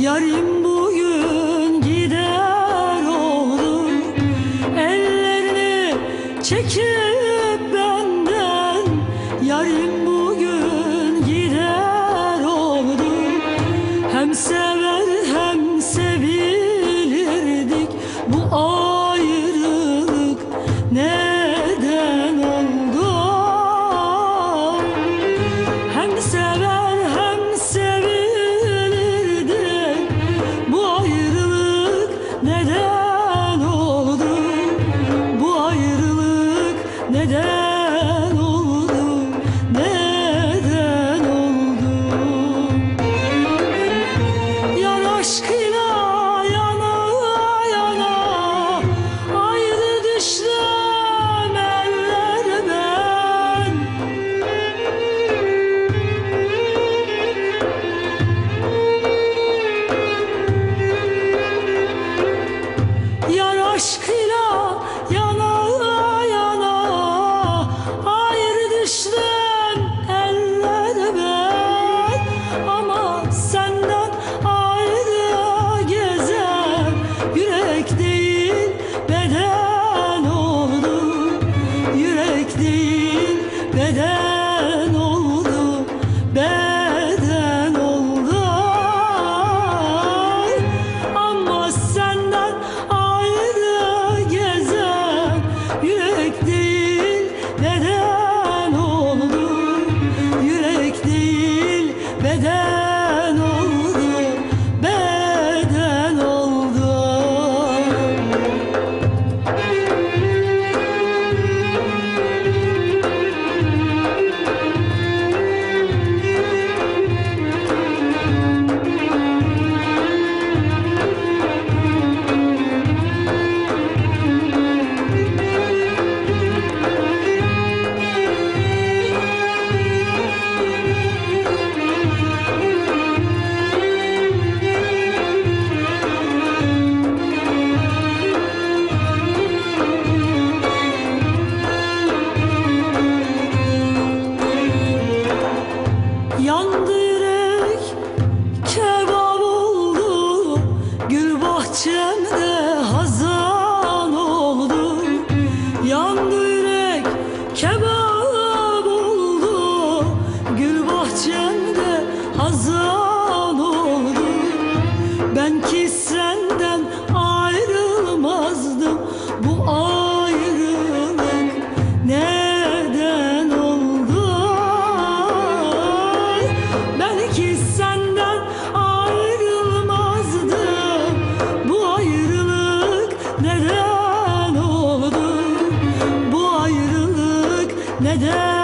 Yarim bugün gider oldu Ellerini çekip benden. Yarim bugün neden?